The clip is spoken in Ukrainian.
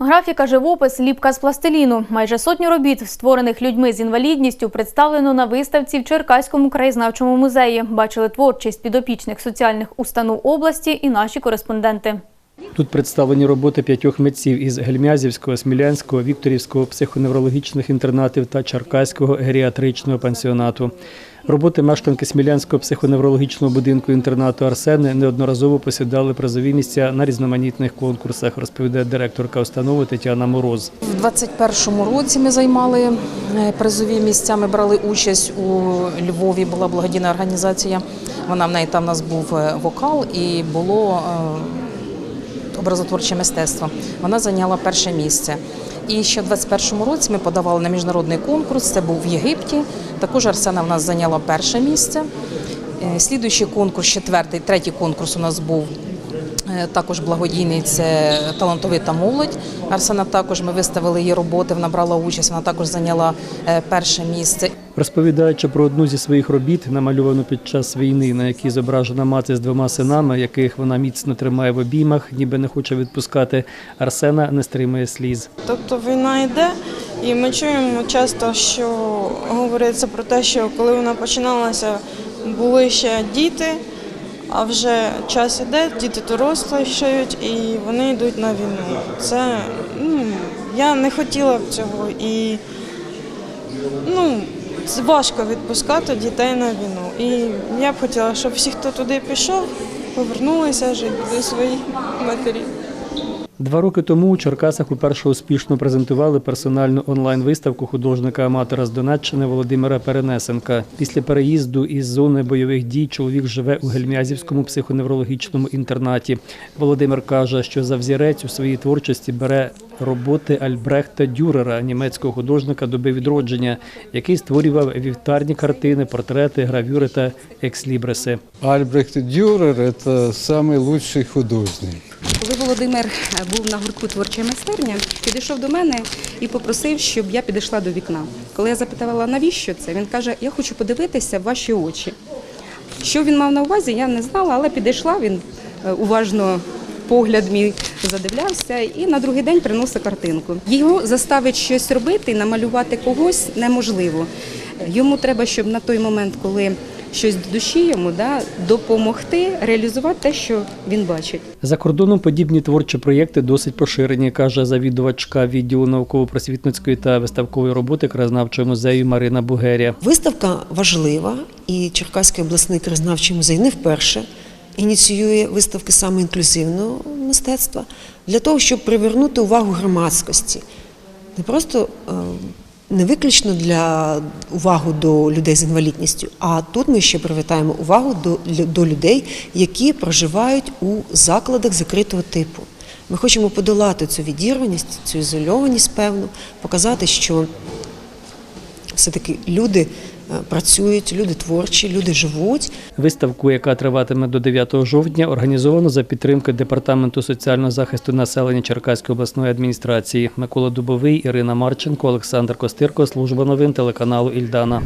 Графіка, живопис, ліпка з пластиліну. Майже сотню робіт, створених людьми з інвалідністю, представлено на виставці в Черкаському краєзнавчому музеї. Бачили творчість підопічних соціальних установ області і наші кореспонденти. Тут представлені роботи п'ятьох митців із Гельмязівського, Смілянського, Вікторівського психоневрологічних інтернатів та Чаркаського геріатричного пансіонату. Роботи мешканки Смілянського психоневрологічного будинку інтернату Арсени неодноразово посідали призові місця на різноманітних конкурсах, розповідає директорка установи Тетяна Мороз. У 21-му році ми займали е, призові місця. Ми брали участь у Львові. Була благодійна організація. Вона в неї там у нас був е, вокал і було е, образотворче мистецтво. Вона зайняла перше місце. І ще в 21-му році ми подавали на міжнародний конкурс. Це був в Єгипті. Також Арсена в нас зайняла перше місце. Е, Слідуючий конкурс, четвертий, третій конкурс у нас був Е, Також благодійний це талантовита молодь. Арсена також ми виставили її роботи. Вона брала участь. Вона також зайняла е, перше місце. Розповідаючи про одну зі своїх робіт, намальовану під час війни, на якій зображена мати з двома синами, яких вона міцно тримає в обіймах, ніби не хоче відпускати, Арсена не стримує сліз. Тобто війна йде, і ми чуємо часто, що говориться про те, що коли вона починалася, були ще діти, а вже час іде, діти дорослішають і вони йдуть на війну. Це ну, я не хотіла б цього і ну, важко відпускати дітей на війну. І я б хотіла, щоб всі, хто туди пішов, повернулися жити до своїх матерів. Два роки тому у Черкасах уперше успішно презентували персональну онлайн-виставку художника-аматора з Донеччини Володимира Перенесенка. Після переїзду із зони бойових дій чоловік живе у Гельмязівському психоневрологічному інтернаті. Володимир каже, що за взірець у своїй творчості бере роботи Альбрехта Дюрера, німецького художника доби відродження, який створював вівтарні картини, портрети, гравюри та екслібриси. Альбрехт Дюрер – самый лучший художник. Коли Володимир е, був на гуртку творча майстерня, підійшов до мене і попросив, щоб я підійшла до вікна. Коли я запитала, навіщо це, він каже: Я хочу подивитися в ваші очі. Що він мав на увазі, я не знала, але підійшла він е, уважно. Погляд мій задивлявся і на другий день приносить картинку. Його заставить щось робити намалювати когось неможливо. Йому треба, щоб на той момент, коли щось до душі йому да, допомогти реалізувати те, що він бачить. За кордоном подібні творчі проєкти досить поширені, каже завідувачка відділу науково-просвітницької та виставкової роботи краєзнавчого музею Марина Бугеря. Виставка важлива, і Черкаський обласний краєзнавчий музей не вперше ініціює виставки саме інклюзивного мистецтва для того, щоб привернути увагу громадськості. Не просто е, не виключно для увагу до людей з інвалідністю, а тут ми ще привертаємо увагу до, до людей, які проживають у закладах закритого типу. Ми хочемо подолати цю відірваність, цю ізольованість, певну, показати, що все-таки люди працюють, люди творчі, люди живуть. Виставку, яка триватиме до 9 жовтня, організовано за підтримки Департаменту соціального захисту населення Черкаської обласної адміністрації. Микола Дубовий, Ірина Марченко, Олександр Костирко, служба новин телеканалу Ільдана.